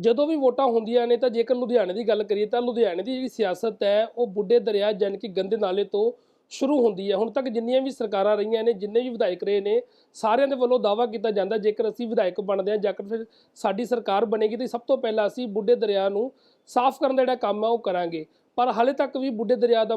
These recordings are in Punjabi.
ਜਦੋਂ ਵੀ ਵੋਟਾਂ ਹੁੰਦੀਆਂ ਨੇ ਤਾਂ ਜੇਕਰ ਲੁਧਿਆਣੇ ਦੀ ਗੱਲ ਕਰੀਏ ਤਾਂ ਲੁਧਿਆਣੇ ਦੀ ਜਿਹੜੀ ਸਿਆਸਤ ਹੈ, ਉਹ ਬੁੱਢੇ ਦਰਿਆ ਜਾਣੀ ਕਿ ਗੰਦੇ ਨਾਲੇ ਤੋਂ ਸ਼ੁਰੂ ਹੁੰਦੀ ਹੈ। ਹੁਣ ਤੱਕ ਜਿੰਨੀਆਂ ਵੀ ਸਰਕਾਰਾਂ ਰਹੀਆਂ ਨੇ, ਜਿੰਨੇ ਵੀ ਵਿਧਾਇਕ ਰਹੇ ਨੇ, ਸਾਰਿਆਂ ਦੇ ਵੱਲੋਂ ਦਾਵਾ ਕੀਤਾ ਜਾਂਦਾ ਜੇਕਰ ਅਸੀਂ ਵਿਧਾਇਕ ਬਣਦੇ ਹਾਂ ਜੇਕਰ ਫਿਰ ਸਾਡੀ ਸਰਕਾਰ ਬਣੇਗੀ ਤਾਂ ਸਭ ਤੋਂ ਪਹਿਲਾਂ ਅਸੀਂ ਬੁੱਢੇ ਦਰਿਆ ਨੂੰ ਸਾਫ਼ ਕਰਨ ਦਾ ਜਿਹੜਾ ਕੰਮ ਹੈ, ਉਹ ਕਰਾਂਗੇ। ਪਰ ਹਾਲੇ ਤੱਕ ਵੀ ਬੁੱਢੇ ਦਰਿਆ ਦਾ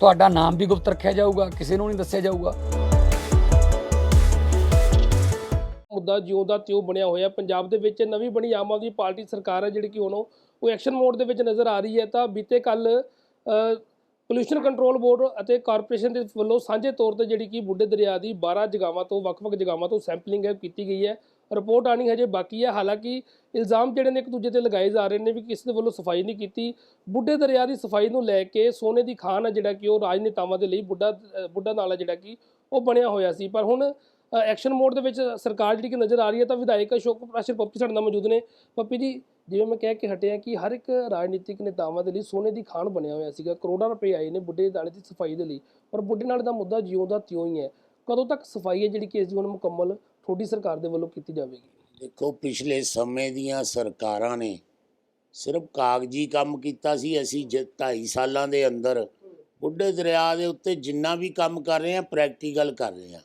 ਤੁਹਾਡਾ ਨਾਮ ਵੀ ਗੁਪਤ ਰੱਖਿਆ ਜਾਊਗਾ, ਕਿਸੇ ਨੂੰ ਨਹੀਂ ਦੱਸਿਆ ਜਾਊਗਾ। ਮੁੱਦਾ ਜਿਉਂ ਦਾ ਤਿਉਂ ਬਣਿਆ ਹੋਇਆ, ਪੰਜਾਬ ਦੇ ਵਿੱਚ ਨਵੀਂ ਬਣੀ ਆਮ ਆਦਮੀ ਪਾਰਟੀ ਸਰਕਾਰ ਹੈ ਜਿਹੜੀ ਕਿ ਹੁਣ ਉਹ ਐਕਸ਼ਨ ਮੋਡ ਦੇ ਵਿੱਚ ਨਜ਼ਰ ਆ ਰਹੀ ਹੈ। ਤਾਂ ਬੀਤੇ ਕੱਲ ਪੋਲੂਸ਼ਨ ਕੰਟਰੋਲ ਬੋਰਡ ਅਤੇ ਕਾਰਪੋਰੇਸ਼ਨ ਦੇ ਵੱਲੋਂ ਸਾਂਝੇ ਤੌਰ ਤੇ ਜਿਹੜੀ ਕਿ ਬੁੱਢੇ ਦਰਿਆ ਦੀ 12 ਜਗ੍ਹਾਵਾਂ ਤੋਂ, ਵੱਖ-ਵੱਖ ਜਗ੍ਹਾਵਾਂ ਤੋਂ ਸੈਂਪਲਿੰਗ ਹੈ ਕੀਤੀ ਗਈ ਹੈ। ਰਿਪੋਰਟ ਆਣੀ ਹਜੇ ਬਾਕੀ ਹੈ ਹਾਲਾਂਕਿ ਇਲਜ਼ਾਮ ਜਿਹੜੇ ਨੇ ਇੱਕ ਦੂਜੇ ਤੇ ਲਗਾਏ ਜਾ ਰਹੇ ਨੇ ਵੀ ਕਿਸੇ ਦੇ ਵੱਲੋਂ ਸਫ਼ਾਈ ਨਹੀਂ ਕੀਤੀ। ਬੁੱਢੇ ਦਰਿਆ ਦੀ ਸਫ਼ਾਈ ਨੂੰ ਲੈ ਕੇ ਸੋਨੇ ਦੀ ਖਾਨ ਹੈ ਜਿਹੜਾ ਕਿ ਉਹ ਰਾਜਨੇਤਾਵਾਂ ਦੇ ਲਈ ਬੁੱਢਾ ਅ, ਬੁੱਢਾ ਨਾਲਾ ਜਿਹੜਾ ਕਿ ਉਹ ਬਣਿਆ ਹੋਇਆ ਸੀ। ਪਰ ਹੁਣ ਐਕਸ਼ਨ ਮੋਡ ਦੇ ਵਿੱਚ ਸਰਕਾਰ ਜਿਹੜੀ ਕਿ ਨਜ਼ਰ ਆ ਰਹੀ ਹੈ ਤਾਂ ਵਿਧਾਇਕ ਅਸ਼ੋਕ ਪ੍ਰਕਾਸ਼ ਪੱਪੀ ਸਾਡੇ ਨਾਲ ਮੌਜੂਦ ਨੇ। ਪੱਪੀ ਜੀ ਜਿਵੇਂ ਮੈਂ ਕਹਿ ਕੇ ਹਟਿਆ ਕਿ ਹਰ ਇੱਕ ਰਾਜਨੀਤਿਕ ਨੇਤਾਵਾਂ ਦੇ ਲਈ ਸੋਨੇ ਦੀ ਖਾਨ ਬਣਿਆ ਹੋਇਆ ਸੀਗਾ। ਕਰੋੜਾਂ ਰੁਪਏ ਆਏ ਨੇ ਬੁੱਢੇ ਨਾਲੇ ਦੀ ਸਫ਼ਾਈ ਦੇ ਲਈ। ਪਰ ਬੁੱਢੇ ਨਾਲੇ ਦਾ ਮੁੱਦਾ ਜਿਉਂ ਦਾ ਤਿਉਂ ਹੀ ਹੈ। ਕਦੋਂ ਤੱਕ ਸਫ਼ਾਈ ਹੈ ਜਿਹੜੀ ਕਿ ਇਸ ਦੀ ਹੁਣ ਮੁਕੰਮਲ ਤੁਹਾਡੀ ਸਰਕਾਰ ਦੇ ਵੱਲੋਂ ਕੀਤੀ ਜਾਵੇਗੀ? ਦੇਖੋ, ਪਿਛਲੇ ਸਮੇਂ ਦੀਆਂ ਸਰਕਾਰਾਂ ਨੇ ਸਿਰਫ ਕਾਗਜ਼ੀ ਕੰਮ ਕੀਤਾ ਸੀ। ਅਸੀਂ 2.5 ਸਾਲਾਂ ਦੇ ਅੰਦਰ ਬੁੱਢੇ ਦਰਿਆ ਦੇ ਉੱਤੇ ਜਿੰਨਾ ਵੀ ਕੰਮ ਕਰ ਰਹੇ ਆ ਪ੍ਰੈਕਟੀਕਲ ਕਰ ਰਹੇ ਆ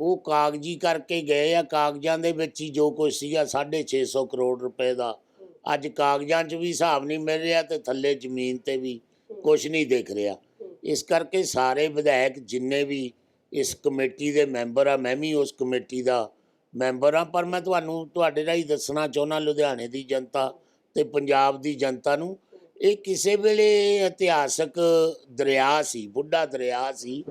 ਉਹ ਕਾਗਜ਼ੀ ਕਰਕੇ ਗਏ ਆ। ਕਾਗਜ਼ਾਂ ਦੇ ਵਿੱਚ ਹੀ ਜੋ ਕੁਝ ਸੀਗਾ 650 ਕਰੋੜ ਰੁਪਏ ਦਾ। ਅੱਜ ਕਾਗਜ਼ਾਂ 'ਚ ਵੀ ਹਿਸਾਬ ਨਹੀਂ ਮਿਲ ਰਿਹਾ ਤੇ ਥੱਲੇ ਜ਼ਮੀਨ ਤੇ ਵੀ ਕੁਝ ਨਹੀਂ ਦਿਖ ਰਿਹਾ। ਇਸ ਕਰਕੇ ਸਾਰੇ ਵਿਧਾਇਕ ਜਿੰਨੇ ਵੀ ਇਸ ਕਮੇਟੀ ਦੇ ਮੈਂਬਰ ਆ, ਮੈਂ ਵੀ ਉਸ ਕਮੇਟੀ ਦਾ ਮੈਂਬਰ ਆ, ਪਰ ਮੈਂ ਤੁਹਾਨੂੰ ਤੁਹਾਡੇ ਰਾਹੀਂ ਦੱਸਣਾ ਚਾਹੁੰਦਾ ਲੁਧਿਆਣੇ ਦੀ ਜਨਤਾ ਤੇ ਪੰਜਾਬ ਦੀ ਜਨਤਾ ਨੂੰ। ਇਹ ਕਿਸੇ ਵੇਲੇ ਇਤਿਹਾਸਕ ਦਰਿਆ ਸੀ, ਬੁੱਢਾ ਦਰਿਆ ਸੀ।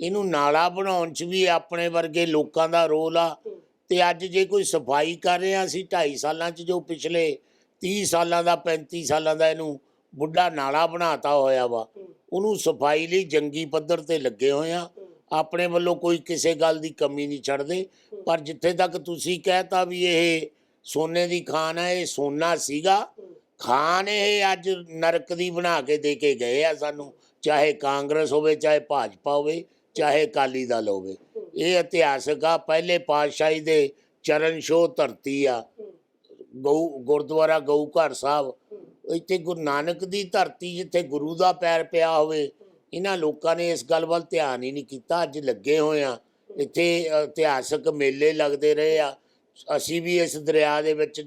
ਇਹਨੂੰ ਨਾਲਾ ਬਣਾਉਣ 'ਚ ਵੀ ਆਪਣੇ ਵਰਗੇ ਲੋਕਾਂ ਦਾ ਰੋਲ ਆ। ਤੇ ਅੱਜ ਜੇ ਕੋਈ ਸਫ਼ਾਈ ਕਰ ਰਿਹਾ ਸੀ 2.5 ਸਾਲਾਂ 'ਚ ਜੋ ਪਿਛਲੇ 30 ਸਾਲਾਂ ਦਾ 35 ਸਾਲਾਂ ਦਾ ਇਹਨੂੰ ਬੁੱਢਾ ਨਾਲਾ ਬਣਾਤਾ ਹੋਇਆ ਵਾ, ਉਹਨੂੰ ਸਫ਼ਾਈ ਲਈ ਜੰਗੀ ਪੱਧਰ ਤੇ ਲੱਗੇ ਹੋਏ ਆ। ਆਪਣੇ ਵੱਲੋਂ ਕੋਈ ਕਿਸੇ ਗੱਲ ਦੀ ਕਮੀ ਨਹੀਂ ਛੱਡਦੇ। ਪਰ ਜਿੱਥੇ ਤੱਕ ਤੁਸੀਂ ਕਹਿਤਾ ਵੀ ਇਹ ਸੋਨੇ ਦੀ ਖਾਨ ਹੈ ਇਹ ਸੋਨਾ ਸੀਗਾ। ਖਾਨ ਇਹ ਅੱਜ ਨਰਕ ਦੀ ਬਣਾ ਕੇ ਦੇ ਕੇ ਗਏ ਆ ਸਾਨੂੰ, ਚਾਹੇ ਕਾਂਗਰਸ ਹੋਵੇ, ਚਾਹੇ ਭਾਜਪਾ ਹੋਵੇ, ਚਾਹੇ ਅਕਾਲੀ ਦਲ ਹੋਵੇ। ਇਹ ਇਤਿਹਾਸਕ ਆ, ਪਹਿਲੇ ਪਾਤਸ਼ਾਹੀ ਦੇ ਚਰਨ ਛੋਹ ਧਰਤੀ ਆ। ਗਊ, ਗੁਰਦੁਆਰਾ ਗਊ ਘਰ ਸਾਹਿਬ, ਇੱਥੇ ਗੁਰੂ ਨਾਨਕ ਦੀ ਧਰਤੀ ਜਿੱਥੇ ਗੁਰੂ ਦਾ ਪੈਰ ਪਿਆ ਹੋਵੇ ਇਹਨਾਂ ਲੋਕਾਂ ਨੇ ਇਸ ਗੱਲ ਵੱਲ ਧਿਆਨ ਹੀ ਨਹੀਂ ਕੀਤਾ। ਅੱਜ ਲੱਗੇ ਹੋਏ ਆ ਇੱਥੇ ਇਤਿਹਾਸਕ ਮੇਲੇ ਲੱਗਦੇ ਰਹੇ ਆ। ਅਸੀਂ ਵੀ ਇਸ ਦਰਿਆ ਦੇ ਵਿੱਚ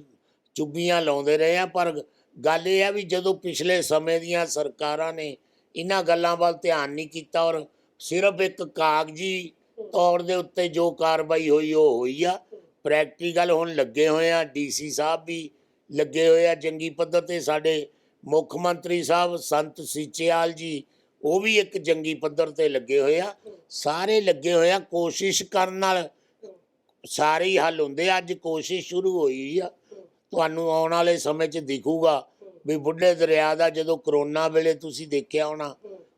ਚੁੱਭੀਆਂ ਲਾਉਂਦੇ ਰਹੇ ਆ ਪਰ ਗੱਲ ਇਹ ਆ ਵੀ ਜਦੋਂ ਪਿਛਲੇ ਸਮੇਂ ਦੀਆਂ ਸਰਕਾਰਾਂ ਨੇ ਇਹਨਾਂ ਗੱਲਾਂ ਵੱਲ ਧਿਆਨ ਨਹੀਂ ਕੀਤਾ ਔਰ ਸਿਰਫ ਇੱਕ ਕਾਗਜ਼ੀ ਤੌਰ ਦੇ ਉੱਤੇ ਜੋ ਕਾਰਵਾਈ ਹੋਈ, ਉਹ ਹੋਈ ਆ। ਪ੍ਰੈਕਟੀਕਲ ਹੁਣ ਲੱਗੇ ਹੋਏ ਆ। ਡੀਸੀ ਸਾਹਿਬ ਵੀ ਲੱਗੇ ਹੋਏ ਆ। ਜੰਗੀ ਪੱਧਰ ਤੇ ਸਾਡੇ ਮੁੱਖ ਮੰਤਰੀ ਸਾਹਿਬ ਸੰਤ ਸੀਚੇਵਾਲ ਜੀ ਉਹ ਵੀ ਇੱਕ ਜੰਗੀ ਪੱਧਰ ਤੇ ਲੱਗੇ ਹੋਏ ਆ। ਸਾਰੇ ਲੱਗੇ ਹੋਏ ਆ। ਕੋਸ਼ਿਸ਼ ਕਰਨ ਨਾਲ ਸਾਰੇ ਹੀ ਹੱਲ ਹੁੰਦੇ ਆ। ਅੱਜ ਕੋਸ਼ਿਸ਼ ਸ਼ੁਰੂ ਹੋਈ ਆ। ਤੁਹਾਨੂੰ ਆਉਣ ਵਾਲੇ ਸਮੇਂ 'ਚ ਦਿਖੂਗਾ ਵੀ ਬੁੱਢੇ ਦਰਿਆ ਦਾ ਜਦੋਂ ਕਰੋਨਾ ਵੇਲੇ ਤੁਸੀਂ ਦੇਖਿਆ ਹੋਣਾ,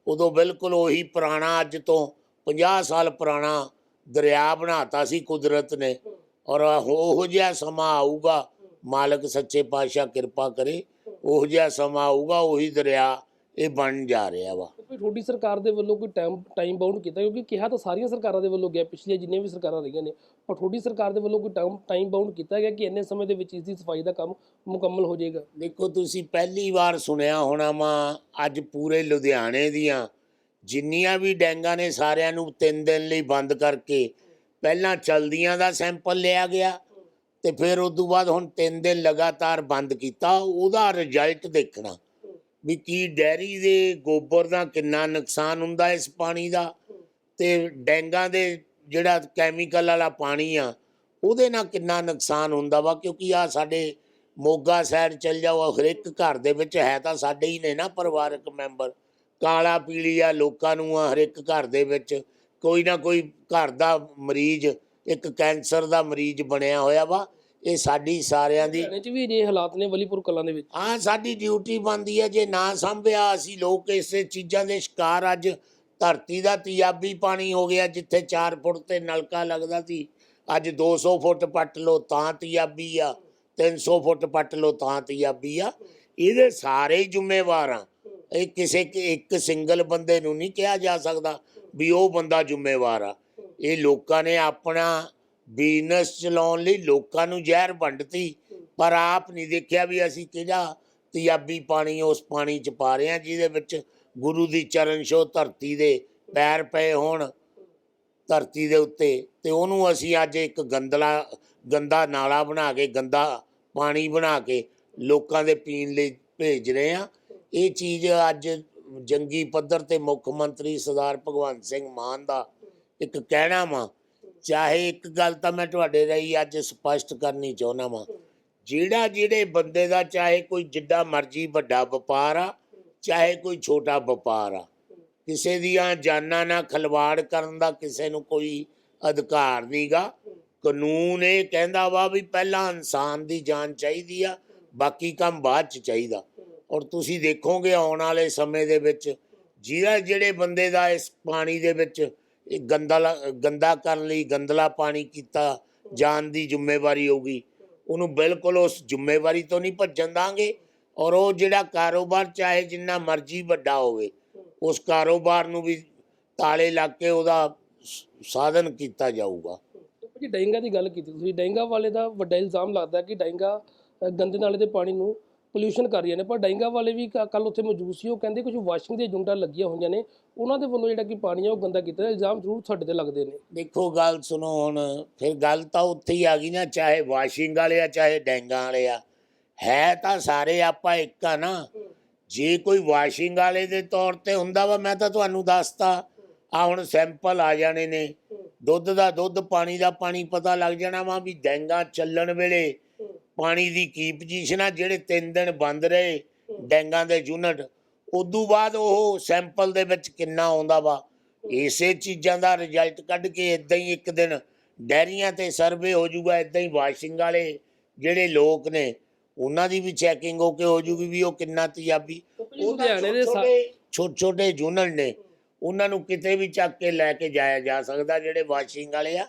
ਉਦੋਂ ਬਿਲਕੁਲ ਉਹੀ ਪੁਰਾਣਾ ਅੱਜ ਤੋਂ 50 ਸਾਲ ਪੁਰਾਣਾ ਦਰਿਆ ਬਣਾਤਾ ਸੀ ਕੁਦਰਤ ਨੇ। ਔਰ ਉਹੋ ਜਿਹਾ ਸਮਾਂ ਆਊਗਾ, ਮਾਲਕ ਸੱਚੇ ਪਾਤਸ਼ਾਹ ਕਿਰਪਾ ਕਰੇ, ਉਹੋ ਜਿਹਾ ਸਮਾਂ ਆਊਗਾ, ਉਹੀ ਦਰਿਆ ਇਹ ਬਣ ਜਾ ਰਿਹਾ ਵਾ। ਕੋਈ ਤੁਹਾਡੀ ਸਰਕਾਰ ਦੇ ਵੱਲੋਂ ਕੋਈ ਟਾਈਮ ਟਾਈਮ ਬਾਉਂਡ ਕੀਤਾ? ਕਿਉਂਕਿ ਕਿਹਾ ਤਾਂ ਸਾਰੀਆਂ ਸਰਕਾਰਾਂ ਦੇ ਵੱਲੋਂ ਗਿਆ, ਪਿਛਲੀਆਂ ਜਿੰਨੀਆਂ ਵੀ ਸਰਕਾਰਾਂ ਰਹੀਆਂ ਨੇ, ਪਰ ਤੁਹਾਡੀ ਸਰਕਾਰ ਦੇ ਵੱਲੋਂ ਕੋਈ ਟਾਈਮ ਟਾਈਮ ਬਾਉਂਡ ਕੀਤਾ ਗਿਆ ਕਿ ਇੰਨੇ ਸਮੇਂ ਦੇ ਵਿੱਚ ਇਸ ਦੀ ਸਫ਼ਾਈ ਦਾ ਕੰਮ ਮੁਕੰਮਲ ਹੋ ਜਾਏਗਾ? ਦੇਖੋ, ਤੁਸੀਂ ਪਹਿਲੀ ਵਾਰ ਸੁਣਿਆ ਹੋਣਾ ਵਾ, ਅੱਜ ਪੂਰੇ ਲੁਧਿਆਣੇ ਦੀਆਂ, ਜਿੰਨੀਆਂ ਵੀ ਡੈਂਗਾਂ ਨੇ ਸਾਰਿਆਂ ਨੂੰ ਤਿੰਨ ਦਿਨ ਲਈ ਬੰਦ ਕਰਕੇ, ਪਹਿਲਾਂ ਚਲਦੀਆਂ ਦਾ ਸੈਂਪਲ ਲਿਆ ਗਿਆ, ਤੇ ਫਿਰ ਉਸ ਤੋਂ ਬਾਅਦ ਹੁਣ ਤਿੰਨ ਦਿਨ ਲਗਾਤਾਰ ਬੰਦ ਕੀਤਾ, ਉਹਦਾ ਰਿਜ਼ਲਟ ਦੇਖਣਾ। ਵੀ ਕੀ ਡੈਰੀ ਦੇ ਗੋਬਰ ਦਾ ਕਿੰਨਾ ਨੁਕਸਾਨ ਹੁੰਦਾ ਇਸ ਪਾਣੀ ਦਾ? ਤੇ ਡੈਂਗਾਂ ਦੇ ਜਿਹੜਾ ਕੈਮੀਕਲ ਵਾਲਾ ਪਾਣੀ ਆ, ਉਹਦੇ ਨਾਲ ਕਿੰਨਾ ਨੁਕਸਾਨ ਹੁੰਦਾ ਵਾ? ਕਿਉਂਕਿ ਆ ਸਾਡੇ ਮੋਗਾ ਸ਼ਹਿਰ ਚੱਲ ਜਾਓ ਹਰ ਇੱਕ ਘਰ ਦੇ ਵਿੱਚ ਹੈ ਤਾਂ ਸਾਡੇ ਹੀ ਨੇ ਨਾ ਪਰਿਵਾਰਕ ਮੈਂਬਰ। ਕਾਲਾ ਪੀਲੀ ਆ ਲੋਕਾਂ ਨੂੰ ਆ ਹਰ ਇੱਕ ਘਰ ਦੇ ਵਿੱਚ। ਕੋਈ ਨਾ ਕੋਈ ਘਰ ਦਾ ਮਰੀਜ਼, ਇੱਕ ਕੈਂਸਰ ਦਾ ਮਰੀਜ਼ ਬਣਿਆ ਹੋਇਆ ਵਾ। ਇਹ ਸਾਡੀ ਸਾਰਿਆਂ ਦੀ। 'ਚ ਵੀ ਅਜਿਹੇ ਹਾਲਾਤ ਨੇ ਵਲੀਪੁਰ ਕਲਾਂ ਦੇ ਵਿੱਚ। ਹਾਂ ਸਾਡੀ ਡਿਊਟੀ ਬਣਦੀ ਹੈ ਜੇ ਨਾ ਸੰਭਿਆ ਅਸੀਂ ਲੋਕ ਇਸੇ ਚੀਜ਼ਾਂ ਦੇ ਸ਼ਿਕਾਰ ਅੱਜ ਧਰਤੀ ਦਾ ਤਿਆਬੀ ਪਾਣੀ ਹੋ ਗਿਆ ਜਿੱਥੇ 4 ਫੁੱਟ ਤੇ ਨਲਕਾ ਲੱਗਦਾ ਸੀ। ਅੱਜ 200 ਫੁੱਟ ਪੱਟ ਲੋ ਤਾਂ ਤਿਆਬੀ ਆ। 300 ਫੁੱਟ ਪੱਟ ਲੋ ਤਾਂ ਤਿਆਬੀ ਆ। ਇਹਦੇ ਸਾਰੇ ਜ਼ਿੰਮੇਵਾਰ ਆ। ਇਹ ਕਿਸੇ ਇੱਕ ਸਿੰਗਲ ਬੰਦੇ ਨੂੰ ਨਹੀਂ ਕਿਹਾ ਜਾ ਸਕਦਾ ਵੀ ਉਹ ਬੰਦਾ ਜ਼ਿੰਮੇਵਾਰ ਆ। ਇਹ ਲੋਕਾਂ ਨੇ ਆਪਣਾ ਬਿਜ਼ਨਸ ਚਲਾਉਣ ਲਈ ਲੋਕਾਂ ਨੂੰ ਜ਼ਹਿਰ ਵੰਡਤੀ, ਪਰ ਆਪ ਨਹੀਂ ਦੇਖਿਆ ਵੀ ਅਸੀਂ ਕਿਹੜਾ ਤਿਆਬੀ ਪਾਣੀ ਉਸ ਪਾਣੀ ਚ ਪਾ ਰਹੇ ਹਾਂ, ਜਿਹਦੇ ਵਿੱਚ ਗੁਰੂ ਦੀ ਚਰਨ ਛੋਹ ਧਰਤੀ ਦੇ ਪੈਰ ਪਏ ਹੋਣ, ਧਰਤੀ ਦੇ ਉੱਤੇ। ਤੇ ਉਹਨੂੰ ਅਸੀਂ ਅੱਜ ਇੱਕ ਗੰਦਲਾ, ਗੰਦਾ ਨਾਲਾ ਬਣਾ ਕੇ, ਗੰਦਾ ਪਾਣੀ ਬਣਾ ਕੇ ਲੋਕਾਂ ਦੇ ਪੀਣ ਲਈ ਭੇਜ ਰਹੇ ਆ ਇਹ ਚੀਜ਼ ਅੱਜ ਜੰਗੀ ਪੱਧਰ ਤੇ ਮੁੱਖ ਮੰਤਰੀ ਸਰਦਾਰ ਭਗਵੰਤ ਸਿੰਘ ਮਾਨ ਦਾ ਇੱਕ ਕਹਿਣਾ ਵਾ ਚਾਹੇ ਇੱਕ ਗੱਲ ਤਾਂ ਮੈਂ ਤੁਹਾਡੇ ਰਾਹੀਂ ਅੱਜ ਸਪਸ਼ਟ ਕਰਨੀ ਚਾਹੁੰਦਾ ਵਾਂ। ਜਿਹੜਾ ਜਿਹੜੇ ਬੰਦੇ ਦਾ ਚਾਹੇ ਕੋਈ ਜਿੱਡਾ ਮਰਜ਼ੀ ਵੱਡਾ ਵਪਾਰ ਆ, ਚਾਹੇ ਕੋਈ ਛੋਟਾ ਵਪਾਰ ਆ, ਕਿਸੇ ਦੀਆਂ ਜਾਨਾਂ ਨਾਲ ਖਲਵਾੜ ਕਰਨ ਦਾ ਕਿਸੇ ਨੂੰ ਕੋਈ ਅਧਿਕਾਰ ਨਹੀਂਗਾ। ਕਾਨੂੰਨ ਇਹ ਕਹਿੰਦਾ ਵਾ ਵੀ ਪਹਿਲਾਂ ਇਨਸਾਨ ਦੀ ਜਾਨ ਚਾਹੀਦੀ ਆ, ਬਾਕੀ ਕੰਮ ਬਾਅਦ ਚ ਚਾਹੀਦਾ। ਔਰ ਤੁਸੀਂ ਦੇਖੋਗੇ ਆਉਣ ਵਾਲੇ ਸਮੇਂ ਦੇ ਵਿੱਚ, ਜਿਹੜਾ ਜਿਹੜੇ ਬੰਦੇ ਦਾ ਇਸ ਪਾਣੀ ਦੇ ਵਿੱਚ ਇਹ ਗੰਦਾ ਗੰਦਾ ਕਰਨ ਲਈ ਗੰਦਲਾ ਪਾਣੀ ਕੀਤਾ, ਜਾਨ ਦੀ ਜ਼ਿੰਮੇਵਾਰੀ ਹੋਊਗੀ। ਉਹਨੂੰ ਬਿਲਕੁਲ ਉਸ ਜ਼ਿੰਮੇਵਾਰੀ ਤੋਂ ਨਹੀਂ ਭੱਜਣ ਦਾਂਗੇ ਔਰ ਉਹ ਜਿਹੜਾ ਕਾਰੋਬਾਰ ਚਾਹੇ ਜਿੰਨਾ ਮਰਜ਼ੀ ਵੱਡਾ ਹੋਵੇ, ਉਸ ਕਾਰੋਬਾਰ ਨੂੰ ਵੀ ਤਾਲੇ ਲੱਗ ਕੇ ਉਹਦਾ ਸਾਧਨ ਕੀਤਾ ਜਾਊਗਾ। ਜੀ ਡੈਂਗਾ ਦੀ ਗੱਲ ਕੀਤੀ ਤੁਸੀਂ। ਡੈਂਗਾ ਵਾਲੇ ਦਾ ਵੱਡਾ ਇਲਜ਼ਾਮ ਲੱਗਦਾ ਕਿ ਡੈਂਗਾ ਗੰਦੇ ਨਾਲੇ ਦੇ ਪਾਣੀ ਨੂੰ ਪੋਲਿਊਸ਼ਨ ਕਰ ਰਹੀਆਂ ਨੇ, ਪਰ ਡੈਂਗਾ ਵਾਲੇ ਵੀ ਕੱਲ ਉੱਥੇ ਮੌਜੂਦ ਸੀ, ਉਹ ਕਹਿੰਦੇ ਕੁਝ ਵਾਸ਼ਿੰਗ ਦੀਆਂ ਜੁੰਡਾਂ ਲੱਗੀਆਂ ਹੋਈਆਂ ਨੇ, ਉਹਨਾਂ ਦੇ ਵੱਲੋਂ ਜਿਹੜਾ ਕਿ ਪਾਣੀ ਆ ਉਹ ਗੰਦਾ ਕੀਤਾ ਇਲਜ਼ਾਮ ਜ਼ਰੂਰ ਸਾਡੇ ਤੇ ਲੱਗਦੇ ਨੇ। ਦੇਖੋ, ਗੱਲ ਸੁਣੋ ਹੁਣ, ਫਿਰ ਗੱਲ ਤਾਂ ਉੱਥੇ ਹੀ ਆ ਗਈ ਨਾ, ਚਾਹੇ ਵਾਸ਼ਿੰਗ ਵਾਲੇ ਆ, ਚਾਹੇ ਡੈਂਗਾਂ ਵਾਲੇ ਆ, ਹੈ ਤਾਂ ਸਾਰੇ ਆਪਾਂ ਇੱਕ ਆ ਨਾ। ਜੇ ਕੋਈ ਵਾਸ਼ਿੰਗ ਵਾਲੇ ਦੇ ਤੌਰ ਤੇ ਹੁੰਦਾ ਵਾ, ਮੈਂ ਤਾਂ ਤੁਹਾਨੂੰ ਦੱਸਤਾ, ਆ ਹੁਣ ਸੈਂਪਲ ਆ ਜਾਣੇ ਨੇ। ਦੁੱਧ ਦਾ ਦੁੱਧ, ਪਾਣੀ ਦਾ ਪਾਣੀ, ਪਤਾ ਲੱਗ ਜਾਣਾ ਵਾ ਵੀ ਡੈਂਗਾ ਚੱਲਣ ਵੇਲੇ ਪਾਣੀ ਦੀ ਕੀ ਪੋਜੀਸ਼ਨ ਆ? ਜਿਹੜੇ 3 ਦਿਨ ਬੰਦ ਰਹੇ ਡੈਂਗਾਂ ਦੇ ਯੂਨਿਟ ਉਦੋਂ ਬਾਅਦ ਉਹ ਸੈਂਪਲ ਦੇ ਵਿੱਚ ਕਿੰਨਾ ਆਉਂਦਾ ਵਾ? ਇਸੇ ਚੀਜ਼ਾਂ ਦਾ ਰਿਜ਼ਲਟ ਕੱਢ ਕੇ ਇਦਾਂ ਹੀ ਇੱਕ ਦਿਨ ਡੈਰੀਆਂ ਤੇ ਸਰਵੇ ਹੋ ਜਾਊਗਾ ਇਦਾਂ ਹੀ ਵਾਸ਼ਿੰਗ ਵਾਲੇ ਜਿਹੜੇ ਲੋਕ ਨੇ ਉਹਨਾਂ ਦੀ ਵੀ ਚੈਕਿੰਗ ਹੋ ਕੇ ਹੋ ਜੂਗੀ ਵੀ ਉਹ ਕਿੰਨਾ ਤਿਆਬੀ ਲੁਧਿਆਣੇ ਦੇ ਛੋਟੇ ਛੋਟੇ ਯੂਨਿਟ ਨੇ ਉਹਨਾਂ ਨੂੰ ਕਿਤੇ ਵੀ ਚੱਕ ਕੇ ਲੈ ਕੇ ਜਾਇਆ ਜਾ ਸਕਦਾ ਜਿਹੜੇ ਵਾਸ਼ਿੰਗ ਵਾਲੇ ਆ।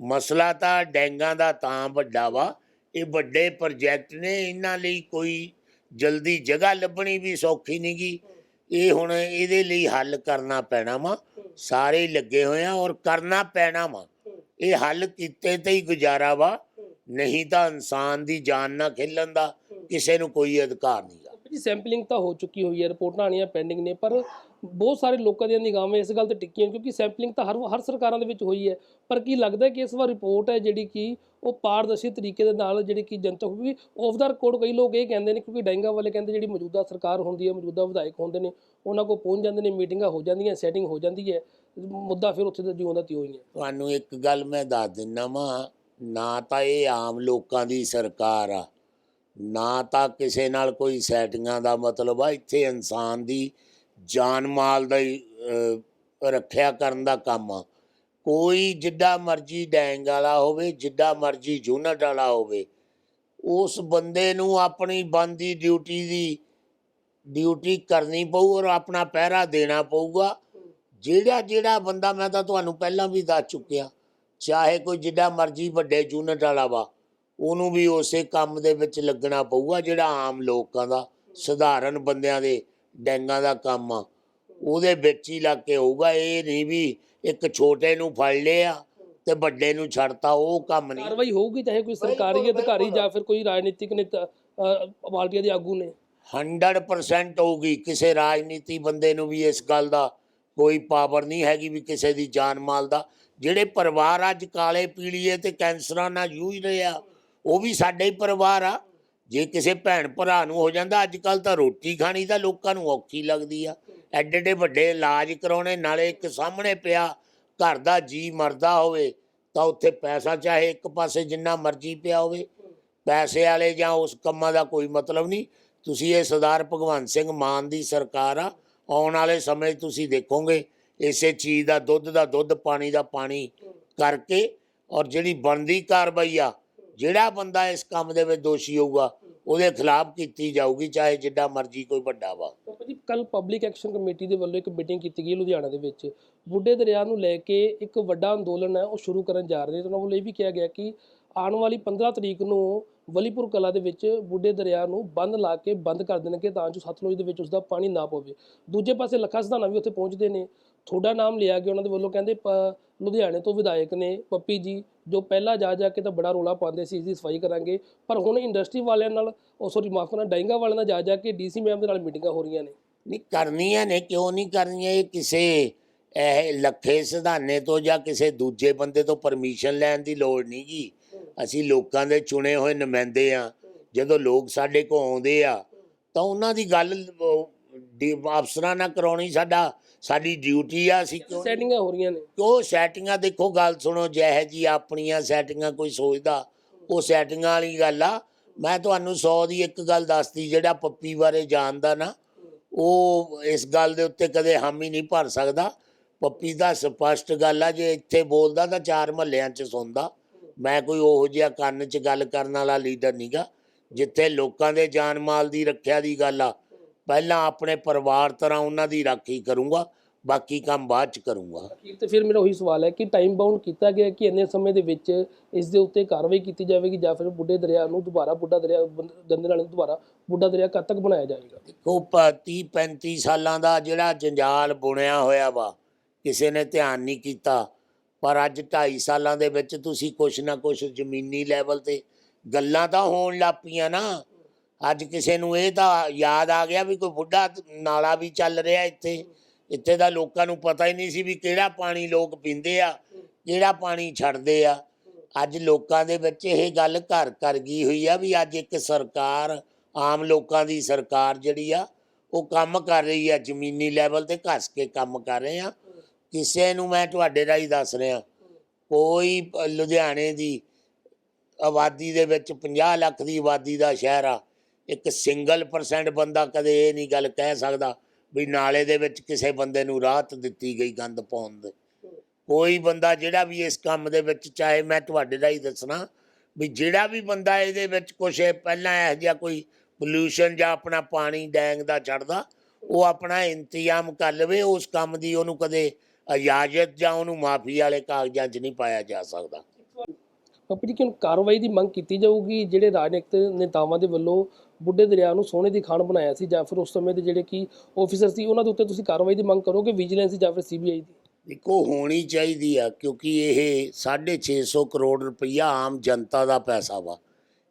ਮਸਲਾ ਤਾਂ ਡੈਂਗਾਂ ਦਾ ਤਾਂ ਵੱਡਾ ਵਾ ਇਹ ਵੱਡੇ ਪ੍ਰੋਜੈਕਟ ਨੇ, ਇਹਨਾਂ ਲਈ ਕੋਈ ਜਲਦੀ ਜਗ੍ਹਾ ਲੱਭਣੀ ਵੀ ਸੌਖੀ ਨਹੀਂਗੀ ਇਹ ਹੁਣ ਇਹਦੇ ਲਈ ਹੱਲ ਕਰਨਾ ਪੈਣਾ ਵਾ। ਸਾਰੇ ਲੱਗੇ ਹੋਏ ਆ ਔਰ ਕਰਨਾ ਪੈਣਾ ਵਾ। ਇਹ ਹੱਲ ਕੀਤੇ ਤੇ ਹੀ ਗੁਜ਼ਾਰਾ ਵਾ। ਨਹੀਂ ਤਾਂ ਇਨਸਾਨ ਦੀ ਜਾਨ ਨਾ ਖੇਲਣ ਦਾ। ਕਿਸੇ ਨੂੰ ਕੋਈ ਅਧਿਕਾਰ ਨਹੀਂ ਜੀ ਸੈਂਪਲਿੰਗ ਤਾਂ ਹੋ ਚੁੱਕੀ ਹੋਈ ਹੈ, ਰਿਪੋਰਟਾਂ ਆਣੀਆਂ ਪੈਂਡਿੰਗ ਨੇ, ਪਰ ਬਹੁਤ ਸਾਰੇ ਲੋਕਾਂ ਦੀਆਂ ਨਿਗਾਹਾਂ ਇਸ ਗੱਲ ਤੇ ਟਿੱਕੀਆਂ ਕਿਉਂਕਿ ਸੈਂਪਲਿੰਗ ਤਾਂ ਹਰ ਹਰ ਸਰਕਾਰਾਂ ਦੇ ਵਿੱਚ ਹੋਈ ਹੈ। ਪਰ ਕੀ ਲੱਗਦਾ ਕਿ ਇਸ ਵਾਰ ਰਿਪੋਰਟ ਹੈ ਜਿਹੜੀ ਕਿ ਉਹ ਪਾਰਦਰਸ਼ੀ ਤਰੀਕੇ ਦੇ ਨਾਲ ਜਿਹੜੀ ਕਿ ਜਨਤਕ ਹੋਊਗੀ ਆਫ ਦਾ ਰਿਕਾਰਡ ਕਈ ਲੋਕ ਇਹ ਕਹਿੰਦੇ ਨੇ, ਕਿਉਂਕਿ ਡੈਂਗਾ ਵਾਲੇ ਕਹਿੰਦੇ ਜਿਹੜੀ ਮੌਜੂਦਾ ਸਰਕਾਰ ਹੁੰਦੀ ਹੈ, ਮੌਜੂਦਾ ਵਿਧਾਇਕ ਹੁੰਦੇ ਨੇ, ਉਹਨਾਂ ਕੋਲ ਪਹੁੰਚ ਜਾਂਦੇ ਨੇ, ਮੀਟਿੰਗਾਂ ਹੋ ਜਾਂਦੀਆਂ ਸੈਟਿੰਗ ਹੋ ਜਾਂਦੀ ਹੈ, ਮੁੱਦਾ ਫਿਰ ਉੱਥੇ ਦਾ ਜਿਉਂ ਦਾ ਤਿਉਂ ਹੀ ਹੈ। ਤੁਹਾਨੂੰ ਇੱਕ ਗੱਲ ਮੈਂ ਦੱਸ ਦਿੰਨਾ ਵਾਂ, ਨਾ ਤਾਂ ਇਹ ਆਮ ਲੋਕਾਂ ਦੀ ਸਰਕਾਰ ਆ ਨਾ ਤਾਂ ਕਿਸੇ ਨਾਲ ਕੋਈ ਸੈਟਿੰਗਾਂ ਦਾ ਮਤਲਬ ਆ, ਇੱਥੇ ਇਨਸਾਨ ਦੀ ਜਾਨ ਮਾਲ ਦਾ ਹੀ ਰੱਖਿਆ ਕਰਨ ਦਾ ਕੰਮ ਆ। ਕੋਈ ਜਿੱਡਾ ਮਰਜ਼ੀ ਡੈਂਗ ਵਾਲਾ ਹੋਵੇ, ਜਿੱਡਾ ਮਰਜ਼ੀ ਯੂਨਿਟ ਵਾਲਾ ਹੋਵੇ, ਉਸ ਬੰਦੇ ਨੂੰ ਆਪਣੀ ਬੰਦੀ ਡਿਊਟੀ ਦੀ, ਡਿਊਟੀ ਕਰਨੀ ਪਊ ਔਰ ਆਪਣਾ ਪਹਿਰਾ ਦੇਣਾ ਪਊਗਾ। ਜਿਹੜਾ ਜਿਹੜਾ ਬੰਦਾ, ਮੈਂ ਤਾਂ ਤੁਹਾਨੂੰ ਪਹਿਲਾਂ ਵੀ ਦੱਸ ਚੁੱਕਿਆ, ਚਾਹੇ ਕੋਈ ਜਿੱਡਾ ਮਰਜ਼ੀ ਵੱਡੇ ਯੂਨਿਟ ਵਾਲਾ ਵਾ ਉਹਨੂੰ ਵੀ ਉਸੇ ਕੰਮ ਦੇ ਵਿੱਚ ਲੱਗਣਾ ਪਊਗਾ ਜਿਹੜਾ ਆਮ ਲੋਕਾਂ ਦਾ ਸਧਾਰਨ ਬੰਦਿਆਂ ਦੇ ਡੈਂਗਾਂ ਦਾ ਕੰਮ ਆ। ਉਹਦੇ ਵਿੱਚ ਹੀ ਲੱਗ ਕੇ ਹੋਊਗਾ ਇਹ ਨਹੀਂ ਵੀ ਇੱਕ ਛੋਟੇ ਨੂੰ ਫੜ ਲਿਆ ਤੇ ਵੱਡੇ ਨੂੰ ਛੱਡਤਾ ਉਹ ਕੰਮ ਨਹੀਂ। ਕਾਰਵਾਈ ਹੋਊਗੀ ਚਾਹੇ ਕੋਈ ਸਰਕਾਰੀ ਅਧਿਕਾਰੀ ਜਾਂ ਫਿਰ ਕੋਈ ਰਾਜਨੀਤਿਕ ਨੇਤਾ ਪਾਰਟੀਆਂ ਦੇ ਆਗੂ ਨੇ? 100% ਹੋਊਗੀ ਕਿਸੇ ਰਾਜਨੀਤੀ ਬੰਦੇ ਨੂੰ ਵੀ ਇਸ ਗੱਲ ਦਾ ਕੋਈ ਪਾਵਰ ਨਹੀਂ ਹੈਗੀ ਵੀ ਕਿਸੇ ਦੀ ਜਾਨ ਮਾਲ ਦਾ। ਜਿਹੜੇ ਪਰਿਵਾਰ ਅੱਜ ਕਾਲੇ ਪੀਲੀਏ ਤੇ ਕੈਂਸਰਾਂ ਨਾਲ ਜੂਝ ਰਹੇ ਆ ਉਹ ਵੀ ਸਾਡੇ ਹੀ ਪਰਿਵਾਰ ਆ। ਜੇ ਕਿਸੇ ਭੈਣ ਭਰਾ ਨੂੰ ਹੋ ਜਾਂਦਾ ਅੱਜ ਕੱਲ ਤਾਂ ਰੋਟੀ ਖਾਣੀ ਤਾਂ ਲੋਕਾਂ ਨੂੰ ਔਖੀ ਲੱਗਦੀ ਆ। ਐਡੇ ਐਡੇ ਵੱਡੇ ਇਲਾਜ ਕਰਾਉਣੇ, ਨਾਲੇ ਇੱਕ ਸਾਹਮਣੇ ਪਿਆ, ਘਰ ਦਾ ਜੀ ਮਰਦਾ ਹੋਵੇ, ਤਾਂ ਉੱਥੇ ਪੈਸਾ ਚਾਹੇ ਇੱਕ ਪਾਸੇ ਜਿੰਨਾ ਮਰਜ਼ੀ ਪਿਆ ਹੋਵੇ, ਪੈਸੇ ਵਾਲੇ ਜਾਂ ਉਸ ਕੰਮਾਂ ਦਾ ਕੋਈ ਮਤਲਬ ਨਹੀਂ। ਤੁਸੀਂ ਇਹ ਸਰਦਾਰ ਭਗਵੰਤ ਸਿੰਘ ਮਾਨ ਦੀ ਸਰਕਾਰ ਆ, ਆਉਣ ਵਾਲੇ ਸਮੇਂ ਤੁਸੀਂ ਦੇਖੋਗੇ, ਇਸੇ ਚੀਜ਼ ਦਾ ਦੁੱਧ ਦਾ ਦੁੱਧ, ਪਾਣੀ ਦਾ ਪਾਣੀ ਕਰਕੇ, ਔਰ ਜਿਹੜੀ ਬਣਦੀ ਕਾਰਵਾਈ ਆ ਜਿਹੜਾ ਬੰਦਾ ਇਸ ਕੰਮ ਦੇ ਵਿੱਚ ਦੋਸ਼ੀ ਹੋਊਗਾ, ਉਹਦੇ ਖਿਲਾਫ ਕੀਤੀ ਜਾਊਗੀ, ਚਾਹੇ ਜਿੱਡਾ ਮਰਜ਼ੀ ਕੋਈ ਵੱਡਾ ਵਾ। ਪਾਪਾ ਜੀ ਕੱਲ ਪਬਲਿਕ ਐਕਸ਼ਨ ਕਮੇਟੀ ਦੇ ਵੱਲੋਂ ਇੱਕ ਮੀਟਿੰਗ ਕੀਤੀ ਗਈ ਲੁਧਿਆਣਾ ਦੇ ਵਿੱਚ। ਬੁੱਢੇ ਦਰਿਆ ਨੂੰ ਲੈ ਕੇ ਇੱਕ ਵੱਡਾ ਅੰਦੋਲਨ ਹੈ, ਉਹ ਸ਼ੁਰੂ ਕਰਨ ਜਾ ਰਹੇ ਨੇ। ਉਹਨਾਂ ਵੱਲੋਂ ਇਹ ਵੀ ਕਿਹਾ ਗਿਆ ਕਿ ਆਉਣ ਵਾਲੀ 15 ਤਰੀਕ ਨੂੰ ਵਲੀਪੁਰ ਕਲਾ ਦੇ ਵਿੱਚ ਬੁੱਢੇ ਦਰਿਆ ਨੂੰ ਬੰਦ ਲਾ ਕੇ ਬੰਦ ਕਰ ਦੇਣਗੇ, ਤਾਂ ਜੋ ਸਤਲੁਜ ਦੇ ਵਿੱਚ ਉਸਦਾ ਪਾਣੀ ਨਾ ਪਵੇ। ਦੂਜੇ ਪਾਸੇ ਲੱਖਾ ਸਧਾਨਾ ਵੀ ਉੱਥੇ ਪਹੁੰਚਦੇ ਨੇ। ਤੁਹਾਡਾ ਨਾਮ ਲਿਆ ਗਿਆ ਉਹਨਾਂ ਦੇ ਵੱਲੋਂ ਕਹਿੰਦੇ ਪ- ਲੁਧਿਆਣੇ ਤੋਂ ਵਿਧਾਇਕ ਨੇ ਪੱਪੀ ਜੀ, ਜੋ ਪਹਿਲਾਂ ਜਾ ਜਾ ਕੇ ਤਾਂ ਬੜਾ ਰੋਲਾ ਪਾਉਂਦੇ ਸੀ ਇਸ ਦੀ ਸਫ਼ਾਈ ਕਰਾਂਗੇ। ਪਰ ਹੁਣ ਇੰਡਸਟਰੀ ਵਾਲਿਆਂ ਨਾਲ, ਉਹ ਸੋਰੀ ਮਾਫ ਕਰਨਾ, ਡਾਇੰਗਾ ਵਾਲਿਆਂ ਨਾਲ ਜਾ ਜਾ ਕੇ ਡੀਸੀ ਮੈਮ ਦੇ ਨਾਲ ਮੀਟਿੰਗਾਂ ਹੋ ਰਹੀਆਂ ਨੇ। ਨਹੀਂ, ਕਰਨੀਆਂ ਨੇ, ਕਿਉਂ ਨਹੀਂ ਕਰਨੀਆਂ? ਇਹ ਕਿਸੇ, ਇਹ ਲੱਖੇ ਸਿਧਾਨੇ ਤੋਂ ਜਾਂ ਕਿਸੇ ਦੂਜੇ ਬੰਦੇ ਤੋਂ ਪਰਮਿਸ਼ਨ ਲੈਣ ਦੀ ਲੋੜ ਨਹੀਂ ਗੀ। ਅਸੀਂ ਲੋਕਾਂ ਦੇ ਚੁਣੇ ਹੋਏ ਨੁਮਾਇੰਦੇ ਆ। ਜਦੋਂ ਲੋਕ ਸਾਡੇ ਕੋਲ ਆਉਂਦੇ ਆ, ਤਾਂ ਉਹਨਾਂ ਦੀ ਗੱਲ ਅਫਸਰਾਂ ਨਾਲ ਕਰਾਉਣੀ ਸਾਡਾ ਸਾਡੀ ਡਿਊਟੀ ਆ ਅਸੀਂ ਕਿਉਂ ਸੈਟਿੰਗਾਂ ਹੋ ਰਹੀਆਂ ਨੇ। ਉਹ ਸੈਟਿੰਗਾਂ ਦੇਖੋ ਗੱਲ ਸੁਣੋ ਜਿਹੇ ਜੀ ਆਪਣੀਆਂ ਸੈਟਿੰਗਾਂ ਕੋਈ ਸੋਚਦਾ ਉਹ ਸੈਟਿੰਗਾਂ ਵਾਲੀ ਗੱਲ ਆ। ਮੈਂ ਤੁਹਾਨੂੰ 100 ਦੀ ਇੱਕ ਗੱਲ ਦੱਸਦੀ ਜਿਹੜਾ ਪੱਪੀ ਬਾਰੇ ਜਾਣਦਾ ਨਾ ਉਹ ਇਸ ਗੱਲ ਦੇ ਉੱਤੇ ਕਦੇ ਹਾਮੀ ਨਹੀਂ ਭਰ ਸਕਦਾ। ਪੱਪੀ ਦਾ ਸਪਸ਼ਟ ਗੱਲ ਆ ਜੇ ਇੱਥੇ ਬੋਲਦਾ ਤਾਂ ਚਾਰ ਮਹੱਲਿਆਂ 'ਚ ਸੁਣਦਾ ਮੈਂ ਕੋਈ ਉਹੋ ਜਿਹਾ ਕੰਨ 'ਚ ਗੱਲ ਕਰਨ ਵਾਲਾ ਲੀਡਰ ਨਹੀਂਗਾ ਜਿੱਥੇ ਲੋਕਾਂ ਦੇ ਜਾਨ ਮਾਲ ਦੀ ਰੱਖਿਆ ਦੀ ਗੱਲ ਆ। ਪਹਿਲਾਂ ਆਪਣੇ ਪਰਿਵਾਰ ਤਰ੍ਹਾਂ ਉਹਨਾਂ ਦੀ ਰਾਖੀ ਕਰੂੰਗਾ ਬਾਕੀ ਕੰਮ ਬਾਅਦ 'ਚ ਕਰੂੰਗਾ। ਤੇ ਫਿਰ ਮੇਰਾ ਉਹੀ ਸਵਾਲ ਹੈ ਕਿ ਟਾਈਮ ਬਾਉਂਡ ਕੀਤਾ ਗਿਆ ਕਿ ਇੰਨੇ ਸਮੇਂ ਦੇ ਵਿੱਚ ਇਸ ਦੇ ਉੱਤੇ ਕਾਰਵਾਈ ਕੀਤੀ ਜਾਵੇਗੀ ਜਾਂ ਫਿਰ ਬੁੱਢੇ ਦਰਿਆ ਨੂੰ ਦੁਬਾਰਾ ਬੁੱਢਾ ਦਰਿਆ ਗੰਦੇ ਨਾਲੇ ਨੂੰ ਦੁਬਾਰਾ ਬੁੱਢਾ ਦਰਿਆ ਕਦ ਤੱਕ ਬਣਾਇਆ ਜਾਏਗਾ ਦੇਖੋ 30 35 ਸਾਲਾਂ ਦਾ ਜਿਹੜਾ ਜੰਜਾਲ ਬੁਣਿਆ ਹੋਇਆ ਵਾ ਕਿਸੇ ਨੇ ਧਿਆਨ ਨਹੀਂ ਕੀਤਾ। ਪਰ ਅੱਜ 2.5 ਸਾਲਾਂ ਦੇ ਵਿੱਚ ਤੁਸੀਂ ਕੁਛ ਨਾ ਕੁਛ ਜ਼ਮੀਨੀ ਲੈਵਲ ਤੇ ਗੱਲਾਂ ਤਾਂ ਹੋਣ ਲੱਪੀਆਂ ਨਾ। ਅੱਜ ਕਿਸੇ ਨੂੰ ਇਹ ਤਾਂ ਯਾਦ ਆ ਗਿਆ ਵੀ ਕੋਈ ਬੁੱਢਾ ਨਾਲਾ ਵੀ ਚੱਲ ਰਿਹਾ ਇੱਥੇ। ਇੱਥੇ ਦਾ ਲੋਕਾਂ ਨੂੰ ਪਤਾ ਹੀ ਨਹੀਂ ਸੀ ਵੀ ਕਿਹੜਾ ਪਾਣੀ ਲੋਕ ਪੀਂਦੇ ਆ, ਕਿਹੜਾ ਪਾਣੀ ਛੱਡਦੇ ਆ। ਅੱਜ ਲੋਕਾਂ ਦੇ ਵਿੱਚ ਇਹ ਗੱਲ ਘਰ ਕਰ ਗਈ ਹੋਈ ਆ ਵੀ ਅੱਜ ਇੱਕ ਸਰਕਾਰ, ਆਮ ਲੋਕਾਂ ਦੀ ਸਰਕਾਰ ਜਿਹੜੀ ਆ, ਉਹ ਕੰਮ ਕਰ ਰਹੀ ਆ, ਜ਼ਮੀਨੀ ਲੈਵਲ ਤੇ ਘਸ ਕੇ ਕੰਮ ਕਰ ਰਹੇ ਆ। ਕਿਸੇ ਨੂੰ ਮੈਂ ਤੁਹਾਡੇ ਰਾਹੀਂ ਦੱਸ ਰਿਹਾ, ਕੋਈ ਲੁਧਿਆਣੇ ਦੀ ਆਬਾਦੀ ਦੇ ਵਿੱਚ 50 ਲੱਖ ਦੀ ਆਬਾਦੀ ਦਾ ਸ਼ਹਿਰ ਆ ਇੱਕ ਸਿੰਗਲ ਪਰਸੈਂਟ ਬੰਦਾ ਕਦੇ ਇਹ ਨਹੀਂ ਗੱਲ ਕਹਿ ਸਕਦਾ ਵੀ ਨਾਲੇ ਦੇ ਵਿੱਚ ਕਿਸੇ ਬੰਦੇ ਨੂੰ ਰਾਹਤ ਦਿੱਤੀ ਗਈ ਗੰਦ ਪਾਉਣ ਦੇ। ਕੋਈ ਬੰਦਾ ਜਿਹੜਾ ਵੀ ਇਸ ਕੰਮ ਦੇ ਵਿੱਚ, ਚਾਹੇ ਮੈਂ ਤੁਹਾਡੇ ਰਾਹੀਂ ਦੱਸਣਾ, ਵੀ ਜਿਹੜਾ ਵੀ ਬੰਦਾ ਇਹਦੇ ਵਿੱਚ ਕੁਛ ਪਹਿਲਾਂ ਇਹੋ ਜਿਹਾ ਕੋਈ ਪੋਲੂਸ਼ਨ ਜਾਂ ਆਪਣਾ ਪਾਣੀ ਡੈਂਗ ਦਾ ਛੱਡਦਾ ਉਹ ਆਪਣਾ ਇੰਤਜ਼ਾਮ ਕਰ ਲਵੇ, ਉਸ ਕੰਮ ਦੀ ਉਹਨੂੰ ਕਦੇ ਇਜਾਜ਼ਤ ਜਾਂ ਉਹਨੂੰ ਮਾਫੀ ਵਾਲੇ ਕਾਗਜ਼ਾਂ 'ਚ ਨਹੀਂ ਪਾਇਆ ਜਾ ਸਕਦਾ। ਪੱਪੀ ਜੀ ਕਾਰਵਾਈ ਦੀ ਮੰਗ ਕੀਤੀ ਜਾਊਗੀ, ਜਿਹੜੇ ਰਾਜਨੀਤਿਕ ਨੇਤਾਵਾਂ ਦੇ ਵੱਲੋਂ ਬੁੱਢੇ ਦਰਿਆ ਨੂੰ ਸੋਨੇ ਦੀ ਖਾਣ ਬਣਾਇਆ ਸੀ ਜਾਂ ਫਿਰ ਉਸ ਸਮੇਂ ਦੇ ਜਿਹੜੇ ਕੀ ਆਫੀਸਰ ਸੀ, ਉਹਨਾਂ ਦੇ ਉੱਤੇ ਤੁਸੀਂ ਕਾਰਵਾਈ ਦੀ ਮੰਗ ਕਰੋਗੇ ਵਿਜੀਲੈਂਸ ਜਾਂ ਫਿਰ ਸੀਬੀਆਈ ਦੀ? ਦੇਖੋ, ਹੋਣੀ ਚਾਹੀਦੀ ਆ, ਕਿਉਂਕਿ ਇਹ 650 ਕਰੋੜ ਰੁਪਈਆ ਆਮ ਜਨਤਾ ਦਾ ਪੈਸਾ ਵਾ।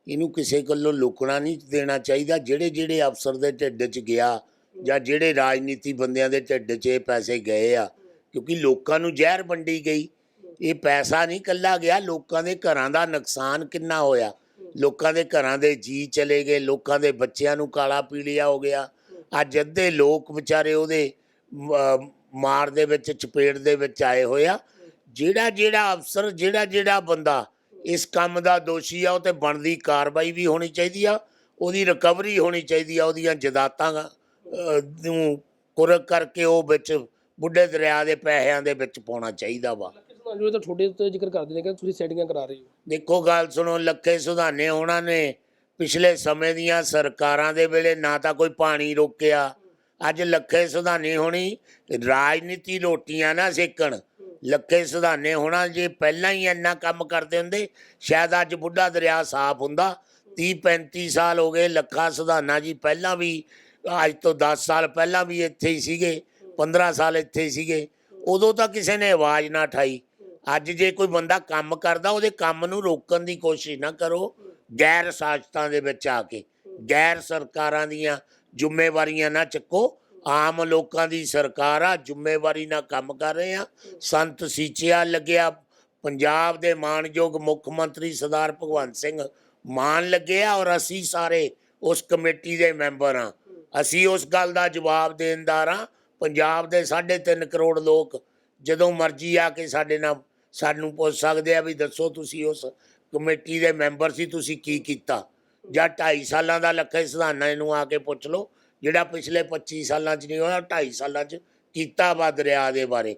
ਇਹਨੂੰ ਕਿਸੇ ਕੋਲੋਂ ਲੁਕਣਾ ਨਹੀਂ ਦੇਣਾ ਚਾਹੀਦਾ। ਜਿਹੜੇ ਜਿਹੜੇ ਅਫਸਰ ਦੇ ਢਿੱਡ 'ਚ ਗਿਆ ਜਾਂ ਜਿਹੜੇ ਰਾਜਨੀਤੀ ਬੰਦਿਆਂ ਦੇ ਢਿੱਡ 'ਚ ਇਹ ਪੈਸੇ ਗਏ ਆ, ਕਿਉਂਕਿ ਲੋਕਾਂ ਨੂੰ ਜ਼ਹਿਰ ਵੰਡੀ ਗਈ। ਇਹ ਪੈਸਾ ਨਹੀਂ ਕੱਲਾ ਗਿਆ, ਲੋਕਾਂ ਦੇ ਘਰਾਂ ਦਾ ਨੁਕਸਾਨ ਕਿੰਨਾ ਹੋਇਆ। ਲੋਕਾਂ ਦੇ ਘਰਾਂ ਦੇ ਜੀ ਚਲੇ ਗਏ, ਲੋਕਾਂ ਦੇ ਬੱਚਿਆਂ ਨੂੰ ਕਾਲਾ ਪੀਲੀਆ ਹੋ ਗਿਆ। ਅੱਜ ਅੱਧੇ ਲੋਕ ਵਿਚਾਰੇ ਉਹਦੇ ਮਾਰ ਦੇ ਵਿੱਚ, ਚਪੇੜ ਦੇ ਵਿੱਚ ਆਏ ਹੋਏ ਆ। ਜਿਹੜਾ ਜਿਹੜਾ ਅਫਸਰ, ਜਿਹੜਾ ਜਿਹੜਾ ਬੰਦਾ ਇਸ ਕੰਮ ਦਾ ਦੋਸ਼ੀ ਆ, ਉਹ ਤੇ ਬਣਦੀ ਕਾਰਵਾਈ ਵੀ ਹੋਣੀ ਚਾਹੀਦੀ ਆ, ਉਹਦੀ ਰਿਕਵਰੀ ਹੋਣੀ ਚਾਹੀਦੀ ਆ, ਉਹਦੀਆਂ ਜਦਾਤਾਂ ਨੂੰ ਕੁਰਕ ਕਰਕੇ ਉਹ ਵਿੱਚ ਬੁੱਢੇ ਦਰਿਆ ਦੇ ਪੈਸਿਆਂ ਦੇ ਵਿੱਚ ਪਾਉਣਾ ਚਾਹੀਦਾ ਵਾ। ਜੋ ਤਾਂ ਤੁਹਾਡੇ ਉੱਤੇ ਜ਼ਿਕਰ ਕਰਦੇ ਨੇ ਕਿ ਤੁਸੀਂ ਸੈਟਿੰਗਾਂ ਕਰਾ ਰਹੇ ਹੋ। ਦੇਖੋ, ਗੱਲ ਸੁਣੋ, ਲੱਖੇ ਸੁਧਾਨੇ ਉਹਨਾਂ ਨੇ ਪਿਛਲੇ ਸਮੇਂ ਦੀਆਂ ਸਰਕਾਰਾਂ ਦੇ ਵੇਲੇ ਨਾ ਤਾਂ ਕੋਈ ਪਾਣੀ ਰੋਕਿਆ, ਅੱਜ ਲੱਖੇ ਸੁਧਾਨੇ ਹੋਣੀ, ਰਾਜਨੀਤੀ ਰੋਟੀਆਂ ਨਾ ਸੇਕਣ। ਲੱਖੇ ਸੁਧਾਨੇ ਹੋਣਾ ਜੇ ਪਹਿਲਾਂ ਹੀ ਇੰਨਾ ਕੰਮ ਕਰਦੇ ਹੁੰਦੇ, ਸ਼ਾਇਦ ਅੱਜ ਬੁੱਢਾ ਦਰਿਆ ਸਾਫ਼ ਹੁੰਦਾ। 30 35 ਸਾਲ ਹੋ ਗਏ ਲੱਖਾ ਸੁਧਾਨਾ ਜੀ ਪਹਿਲਾਂ ਵੀ, ਅੱਜ ਤੋਂ 10 ਸਾਲ ਪਹਿਲਾਂ ਵੀ ਇੱਥੇ ਹੀ ਸੀਗੇ 15 ਸਾਲ ਇੱਥੇ ਸੀਗੇ। ਉਦੋਂ ਤਾਂ ਕਿਸੇ ਨੇ ਆਵਾਜ਼ ਨਾ ਉਠਾਈ। ਅੱਜ ਜੇ ਕੋਈ ਬੰਦਾ ਕੰਮ ਕਰਦਾ, ਉਹਦੇ ਕੰਮ ਨੂੰ ਰੋਕਣ ਦੀ ਕੋਸ਼ਿਸ਼ ਨਾ ਕਰੋ, ਗੈਰ ਸਾਜ਼ਤਾਂ ਦੇ ਵਿੱਚ ਆ ਕੇ, ਗੈਰ ਸਰਕਾਰਾਂ ਦੀਆਂ ਜ਼ਿੰਮੇਵਾਰੀਆਂ ਨਾ ਚੱਕੋ। ਆਮ ਲੋਕਾਂ ਦੀ ਸਰਕਾਰ ਆ, ਜ਼ਿੰਮੇਵਾਰੀ ਨਾਲ ਕੰਮ ਕਰ ਰਹੇ ਆ। ਸੰਤ ਸੀਚਿਆ ਲੱਗਿਆ, ਪੰਜਾਬ ਦੇ ਮਾਨਯੋਗ ਮੁੱਖ ਮੰਤਰੀ ਸਰਦਾਰ ਭਗਵੰਤ ਸਿੰਘ ਮਾਨ ਲੱਗਿਆ ਔਰ ਅਸੀਂ ਸਾਰੇ ਉਸ ਕਮੇਟੀ ਦੇ ਮੈਂਬਰ ਆ। ਅਸੀਂ ਉਸ ਗੱਲ ਦਾ ਜਵਾਬ ਦੇਣਦਾਰ ਆ। ਪੰਜਾਬ ਦੇ 3.5 ਕਰੋੜ ਲੋਕ ਜਦੋਂ ਮਰਜ਼ੀ ਆ ਕੇ ਸਾਡੇ ਨਾਲ ਸਾਨੂੰ ਪੁੱਛ ਸਕਦੇ ਆ ਵੀ ਦੱਸੋ ਤੁਸੀਂ ਉਸ ਕਮੇਟੀ ਦੇ ਮੈਂਬਰ ਸੀ, ਤੁਸੀਂ ਕੀ ਕੀਤਾ? ਜਾਂ 2.5 ਸਾਲਾਂ ਦਾ ਲੱਖੇ ਸਿਧਾਨਾ ਇਹਨੂੰ ਆ ਕੇ ਪੁੱਛ ਲਓ, ਜਿਹੜਾ ਪਿਛਲੇ 25 ਸਾਲਾਂ 'ਚ ਨਹੀਂ ਹੋਇਆ 2.5 ਸਾਲਾਂ 'ਚ ਕੀਤਾ ਵਾ ਦਰਿਆ ਦੇ ਬਾਰੇ।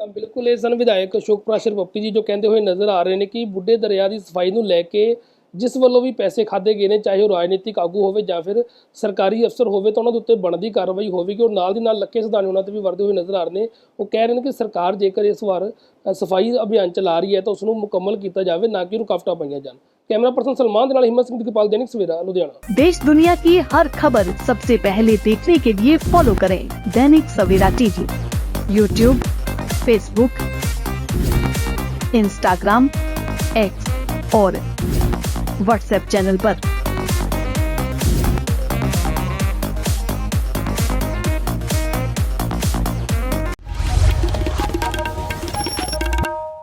ਤਾਂ ਬਿਲਕੁਲ ਇਹ ਸਨ ਵਿਧਾਇਕ ਅਸ਼ੋਕ ਪ੍ਰਾਸ਼ਰ ਪੱਪੀ ਜੀ, ਜੋ ਕਹਿੰਦੇ ਹੋਏ ਨਜ਼ਰ ਆ ਰਹੇ ਨੇ ਕਿ ਬੁੱਢੇ ਦਰਿਆ ਦੀ ਸਫ਼ਾਈ ਨੂੰ ਲੈ ਕੇ ਜਿਸ ਵੱਲੋਂ ਵੀ ਪੈਸੇ ਖਾਦੇ ਗਏ ਨੇ ਚਾਹੇ ਉਹ ਰਾਜਨੀਤਿਕ ਆਗੂ ਹੋਵੇ ਜਾਂ ਫਿਰ ਸਰਕਾਰੀ ਅਫਸਰ ਹੋਵੇ ਤਾਂ ਉਹਨਾਂ ਦੇ ਉੱਤੇ ਬਣਦੀ ਕਾਰਵਾਈ ਹੋਵੇਗੀ ਔਰ ਨਾਲ ਦੀ ਨਾਲ ਲੱਕੇ ਸਦਾਨੇ ਉਹਨਾਂ ਤੇ ਵੀ ਵਰਦੇ ਹੋਏ ਨਜ਼ਰ ਆ ਰਹੇ ਨੇ ਉਹ ਕਹਿ ਰਹੇ ਨੇ ਕਿ ਸਰਕਾਰ ਜੇਕਰ ਇਸ ਵਾਰ ਅ, ਸਫਾਈ ਅਭਿਆਨ ਚਲਾ ਰਹੀ ਹੈ ਤਾਂ ਉਸ ਨੂੰ ਮੁਕੰਮਲ ਕੀਤਾ ਜਾਵੇ ਨਾ ਕਿ ਰੁਕਾਵਟਾਂ ਪਾਈਆਂ ਜਾਣ ਕੈਮਰਾ ਪਰਸਨ ਸਲਮਾਨ ਦੇ ਨਾਲ ਹਿੰਮਤ ਸਿੰਘ ਦੀਪਾਲ ਦੈਨਿਕ ਸਵੇਰਾ ਲੁਧਿਆਣਾ देश दुनिया की हर खबर सबसे पहले देखने के लिए फॉलो करें Dainik Savera TV YouTube Facebook Instagram X और व्हाट्सएप चैनल पर।